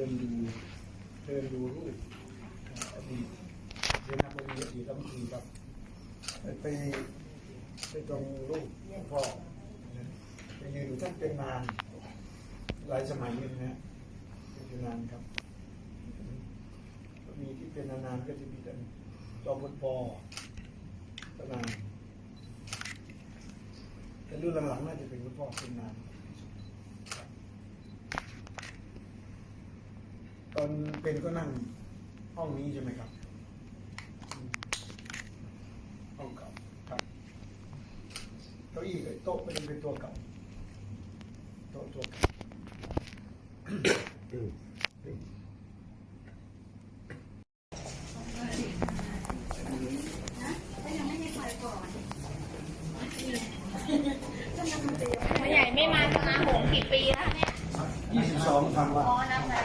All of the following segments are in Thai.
เดินดูเดินดูรูปอดีตเรียนนักบริอดีตรัฐมนตรีครับไปไปตรงรูปหลวงพ่อนะไปยืนอยู่ท่านเป็นนานหลายสมัยอยู่นะเป็นนานครับก็มีที่เป็นนานๆก็จะมีแต่จอมพลปอก็นานแต่รุ่นหลังๆน่าจะเป็นหลวงพ่อเป็นนาน ต อนเป็นก็นั่งห้องนี้ใช่ไหมครับห้องเก่าครับเก้าอี้เลยโต๊ะไม่ได้เป็นตัวเก่าโต๊ะตัวเก่า พ่อใหญ่ไม่มาสมาหงกี่ปีแล้วเนี่ย ยี่สิบสองครั้งละ อ๋อนับแต่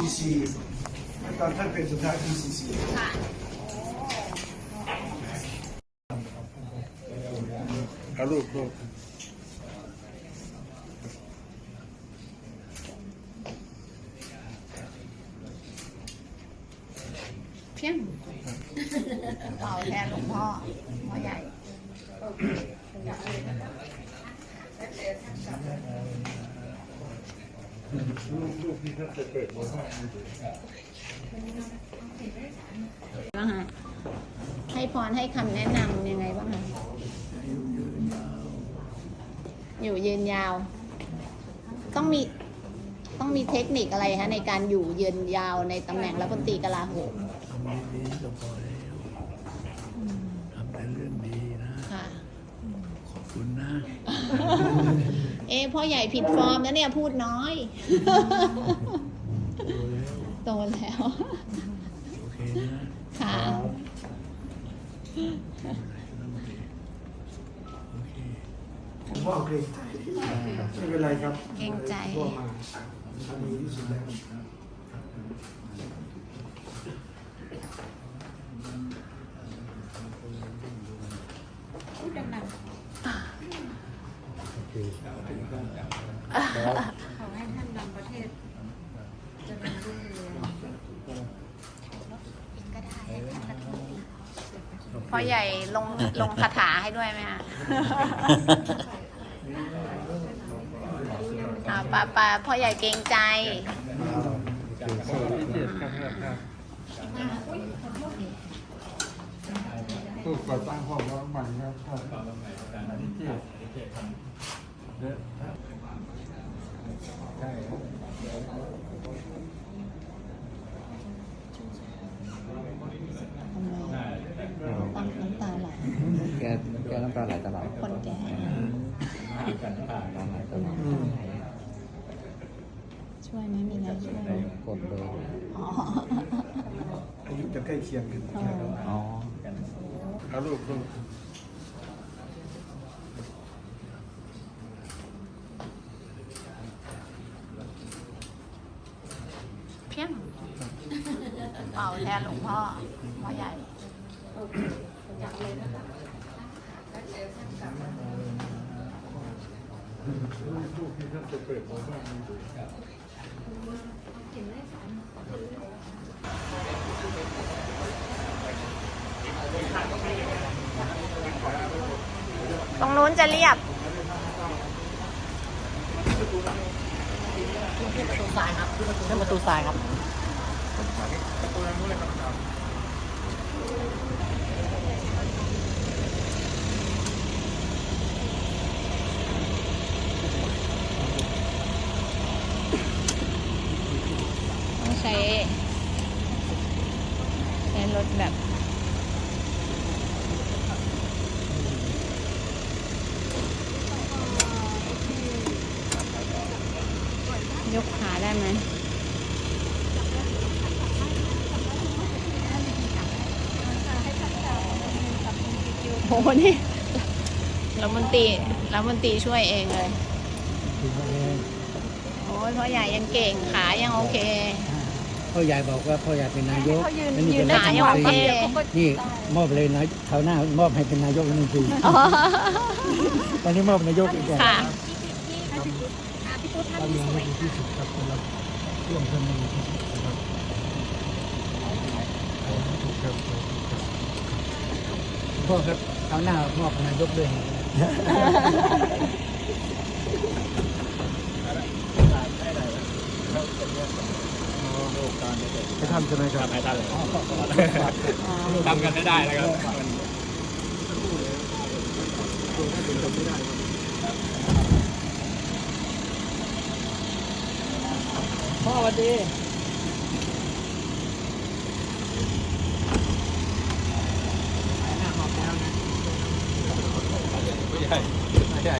ยี่สิบสองซีซีตอนท่านเป็นสุดท้ายที่ซีซีค่ะเอารูปรูปเพียงเป่าแทนหลวงพ่อพ่อใหญ่ รูปรูปที่ท่านจะเปิด บนห้องบ้างฮะให้พรให้คำแนะนำยังไงบ้างคะอยู่ยืนยาว ต้องมีต้องมีเทคนิคอะไรคะในการอยู่ยืนยาวในตำแหน่งรัฐมนตรีกลาโหมทำดีๆก็พอแล้วทำแต่เรื่องดีนะค่ะขอบคุณนะ เอะพ่อใหญ่ผิดฟอร์มแล้วเนี่ยพูดน้อยโตแล้วโตแล้ว โอเคนะค่ะ โอเคผมว่าเกรงใจไม่เป็นไรครับเกรงใจ พ่อมาทำดีที่สุดแล้ว ขอให้ท่านนำประเทศเจริญรุ่งเรืองพ่อใหญ่ลงลงคาถาให้ด้วยไหมคะ อ่าปาปาพ่อใหญ่เกรงใจผู้ก่อตั้งความร้อนมันครับที่เจ็ด ใช่ตั้งน้ำตาไหลแกแกน้ำตาไหลตลอดคนแก่กันน้ำตาไหลตลอดช่วยไหมมีอะไรช่วยไหมกดเลยอ๋ออายุจะใกล้เคียงกันอ๋อเอารูปรูป เพียงเป่าแทนหลวงพ่อพ่อใหญ่รูปที่ท่านจะเปิดบนห้องตรงนู้นจะเรียบ ประ ตูทรายครับนั่นประตูทรายครับต้องใช้ใช้รถแบบยกขา ได้ไหมโอ้โหนี่รัฐมนตรีรัฐมนตรีช่วยเองเลย โอ้ยพ่อใหญ่ยังเก่ง ขายังโอเค พ่อใหญ่บอกว่าพ่อใหญ่เป็นนายกเขายืนแล้วนี่ยืเป็นนได้รัฐขามยังนโอตเครีเขาก็นี่มอบเลยนะคราวหน้ามอบให้เป็นนายกรัฐมนตรีตอนนี้มอบนายกอีกแล้ว ค่ะเรายังไม่ดีที่สุดครับสำหรับร่วมกันครับครับพ่อครับเอาหน้ามอบนายกด้วยไปทำใช่ไหมครับไม่ทันเลยทำกันไม่ได้แล้วครับ พ่อสวัสดี